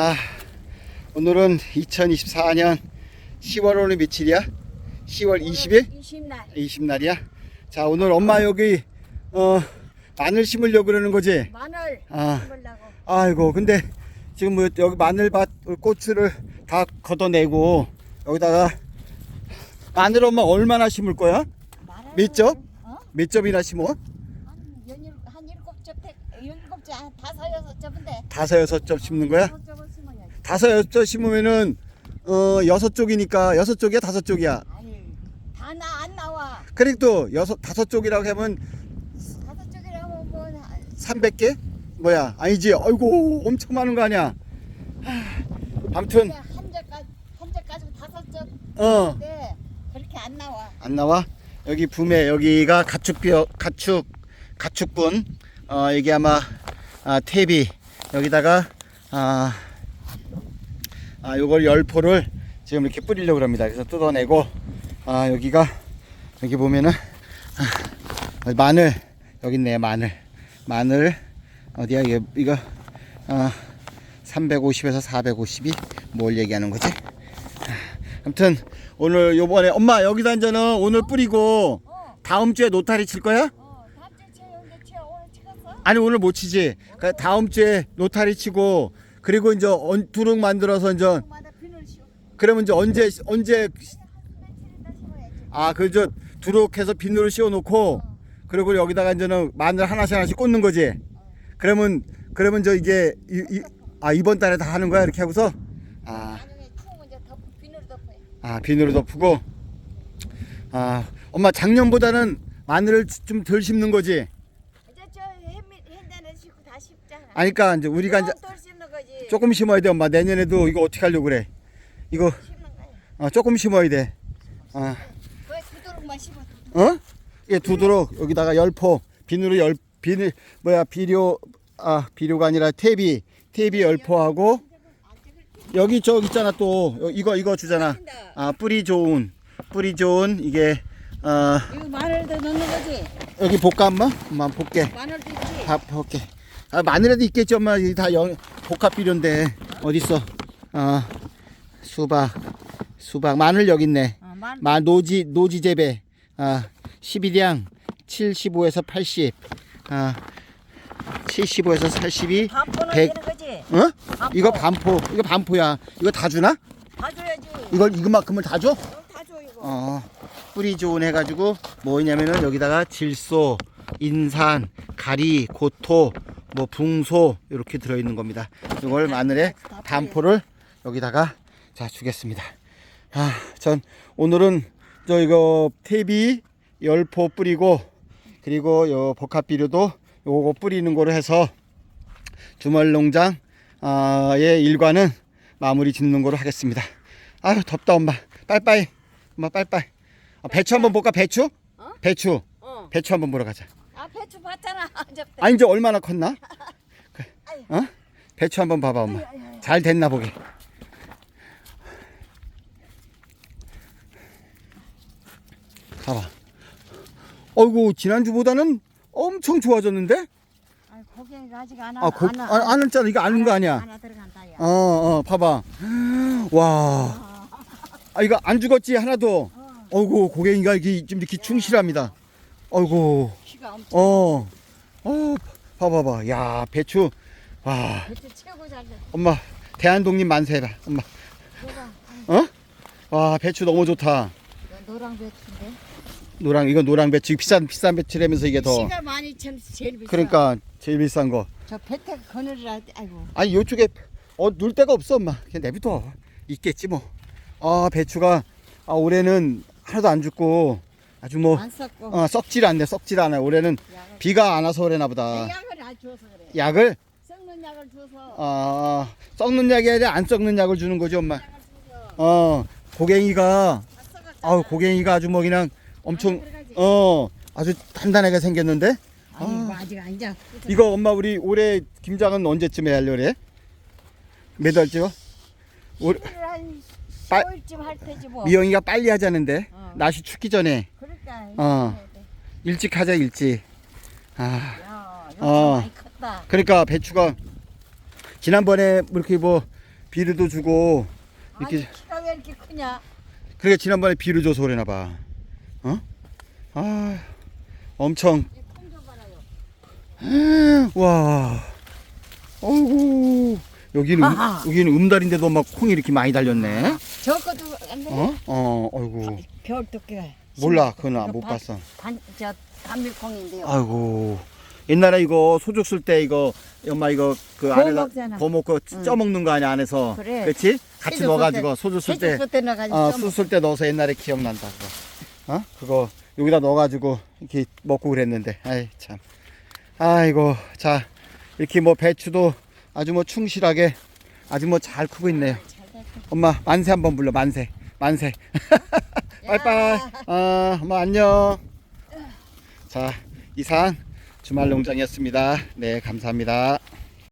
아, 오늘은 2024년 10월 오늘 며칠이야? 10월 20일? 20날 20날이야? 자, 오늘 엄마 여기, 어, 마늘 심으려고 그러는 거지? 마늘 아. 심으려고 아이고, 근데 지금 뭐 여기 마늘밭, 고추를 다 걷어내고, 여기다가 마늘 엄마 얼마나 심을 거야? 마늘 몇 접? 어? 몇 접이나 심어? 한한 일곱 접 대- 일곱 접 한 다섯 여섯 접인데 다섯, 여섯 접 심는 거야? 다섯 다섯, 여섯 접 심으면은, 어, 여섯 쪽이니까, 여섯 쪽이야? 다섯 쪽이야? 아니 다 나 안 나와 그리고 또 여섯, 다섯 쪽이라고 하면 다섯 접이라고 뭐 한- 300개? 뭐야? 아니지. 아이고, 엄청 많은 거 아니야? 하, 아무튼, 한 가지고 다섯 접 어, 네 그렇게 안 나와 안 나와? 여기 붐에, 여기가 가축뼈, 가축, 가축분, 어, 이게 아마, 아, 태비, 여기다가, 아, 아, 요걸 열포를 지금 이렇게 뿌리려고 합니다. 그래서 뜯어내고, 아, 여기가, 여기 보면은, 아, 마늘, 여기 있네, 마늘. 마늘, 어디야, 이거, 이거, 아, 350에서 450이 뭘 얘기하는 거지? 아무튼, 오늘 요번에, 엄마, 여기다 이제는 오늘 뿌리고, 어, 다음 주에 노타리 칠 거야? 어? 아니, 오늘 못 치지. 그러니까 다음 주에 노타리 치고, 그리고 이제 언- 두릉 만들어서 이제, 그러면 이제 언제, 언제, 아, 그저 두둑해서 비누를 씌워놓고, 그리고 여기다가 이제는 마늘 하나씩 하나씩 꽂는 거지. 그러면, 그러면 저 이게, 이, 이, 아, 이번 달에 다 하는 거야? 이렇게 하고서? 아, 아, 비누로 덮고. 아, 엄마 작년보다는 마늘을 좀 덜 심는 거지. 아니까 그러니까 이제 우리가 이제. 조금 심어야 돼, 엄마. 내년에도 이거 어떻게 하려고 그래? 이거. 어, 조금 심어야 돼. 아. 어? 이게 두도록 여기다가 열포, 비누로 열, 비누, 뭐야, 비료, 아, 비료가 아니라 태비, 태비 열포하고, 여기 저기 있잖아 또, 여- 이거, 이거 주잖아. 아, 뿌리 좋은, 뿌리 좋은, 이게, 어, 이거 마늘도 넣는 거지. 여기 볼까, 엄마? 엄마 볼게. 마늘도 있지. 다 볼게. 아, 마늘에도 있겠지, 엄마. 이다 영, 복합 비료인데. 어딨어? 아, 수박. 수박. 마늘 여기 있네. 어, 마늘. 마, 노지, 노지 재배. 아, 12량 75에서 80. 아, 75에서 82. 반포는 백- 되는 거지. 어? 반포. 이거 반포. 이거 반포야. 이거 다 주나? 다 줘야지. 이걸, 이거만큼을 다 줘? 이거 다줘 이거. 어, 뿌리 좋은 해가지고 뭐냐면은 여기다가 질소, 인산, 가리, 고토, 뭐 붕소 이렇게 들어있는 겁니다. 이걸 마늘에 반포를 여기다가 자 주겠습니다. 아, 전 오늘은 저 이거 태비 열포 뿌리고 그리고 요 복합 비료도 요거 뿌리는 거로 해서 주말 농장 아, 의 일과는 마무리 짓는 거로 하겠습니다. 아유 덥다 엄마 빨빨 엄마 빨빨 아, 배추 한번 볼까 배추? 어? 배추 어. 배추 한번 보러 가자. 아 배추 봤잖아. 이제 아 이제 얼마나 컸나? 어? 배추 한번 봐봐 엄마. 잘 됐나 보게. 봐봐. 어이구 지난주보다는 엄청 좋아졌는데? 고갱이가 아직 안 아, 아, 안 했잖아. 이거 아는 거 아니야. 하나 들어간다 야. 어, 어, 봐봐. 와. 아, 이거 안 죽었지, 하나도. 어이구, 고갱이가 이렇게, 좀 이렇게 충실합니다. 어이구, 키가 엄청. 어. 어, 봐봐봐. 야, 배추. 와, 배추 최고 잘 돼. 엄마, 대한독립 만세 해봐. 엄마. 내가 어? 와, 배추 너무 좋다. 이거 노랑 배추인데. 노랑, 이건 노랑 배추. 비싼, 비싼 배추라면서 이게 더. 시가 많이 천 제일 비싸. 그러니까, 제일 비싼 거. 저 배택 그늘이라 아이고. 아니, 요쪽에, 어, 눌 데가 없어, 엄마. 그냥 내비둬. 있겠지, 뭐. 아, 배추가, 아, 올해는 하나도 안 죽고, 아주 뭐, 안. 어, 썩질 않네, 썩질 않아. 올해는 약을. 비가 안 와서 그래나 보다. 내 약을 안 줘서 그래. 약을, 썩는 약을 줘서. 아, 썩는 약이 아니라 안 썩는 약을 주는 거지, 엄마. 약을 줘서 어, 고갱이가, 다 썩었잖아. 아우, 고갱이가 아주 뭐 그냥 엄청, 들어가지. 어, 아주 단단하게 생겼는데? 아니 뭐 아직 아니자. 이거 엄마 우리 올해 김장은 언제쯤에 하려 그래? 몇 달쯤? 올, 한 빨- 10월쯤 할 테지 뭐. 미영이가 빨리 하자는데 어. 날씨 춥기 전에 어. 일찍 하자 일찍 아 야, 어. 많이 컸다. 그러니까 배추가 지난번에 뭐 이렇게 뭐 비료도 주고 이렇게 아니 키가 왜 이렇게 크냐? 그러니까 지난번에 비료 줘서 그러나 봐. 어? 아, 엄청 이콩좀 봐라요. 와. 어이구. 여기는 음, 아하. 여기는 음달인데도 막 콩이 이렇게 많이 달렸네. 저것도 안 돼. 어? 어, 어이구. 겨울 토끼가. 몰라. 그건 못 이거 반- 봤어. 반, 저 단밀콩인데요. 아이고. 옛날에 이거 소죽 쓸 때 이거 엄마 이거 그 구워 안에다 먹잖아. 구워 먹고 쪄 먹는 거 아니야 안에서. 그래. 그렇지? 같이 넣어 가지고 때- 소죽 쓸때 해줄 때 넣어가지고 어, 쪄숯쓸때 넣어서 옛날에 기억난다 그거. 어? 그거 여기다 넣어 가지고 이렇게 먹고 그랬는데. 아이 참. 아이고. 자. 이렇게 뭐 배추도 아주 뭐 충실하게 아주 뭐 잘 크고 있네요. 엄마 만세 한번 불러 만세 만세 빠이빠이. 어 엄마 안녕. 자 이상 주말 농장이었습니다. 네 감사합니다